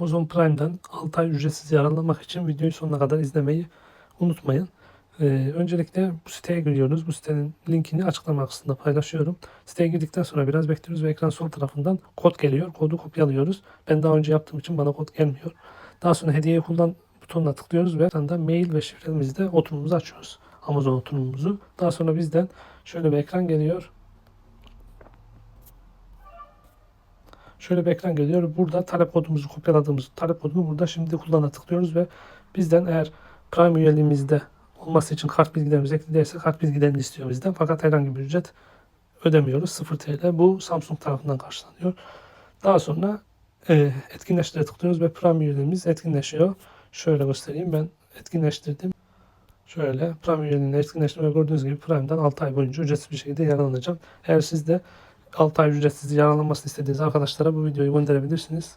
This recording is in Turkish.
Amazon Prime'dan 6 ay ücretsiz yararlanmak için videoyu sonuna kadar izlemeyi unutmayın. Ee, öncelikle bu siteye giriyoruz. Bu sitenin linkini açıklama kısmında paylaşıyorum. Siteye girdikten sonra biraz bekliyoruz ve ekran sol tarafından kod geliyor. Kodu kopyalıyoruz. Ben daha önce yaptığım için bana kod gelmiyor. Daha sonra hediyeyi kullan butonuna tıklıyoruz ve ekranda mail ve şifremizde oturumumuzu açıyoruz. Amazon oturumumuzu. Daha sonra bizden şöyle bir ekran geliyor. Şöyle bir ekran geliyor. Burada talep kodumuzu kopyaladığımız talep kodunu burada şimdi kullana tıklıyoruz ve bizden eğer Prime üyeliğimizde olması için kart bilgilerimizi ekledilerse kart bilgilerini istiyor bizden. Fakat herhangi bir ücret ödemiyoruz. 0 TL. Bu Samsung tarafından karşılanıyor. Daha sonra e, etkinleştire tıklıyoruz ve Prime üyeliğimiz etkinleşiyor. Şöyle göstereyim. Ben etkinleştirdim. Şöyle Prime üyeliğini etkinleştirme gördüğünüz gibi Prime'dan 6 ay boyunca ücretsiz bir şekilde yararlanacağım. Eğer siz de 6 ay ücretsiz yararlanmasını istediğiniz arkadaşlara bu videoyu gönderebilirsiniz.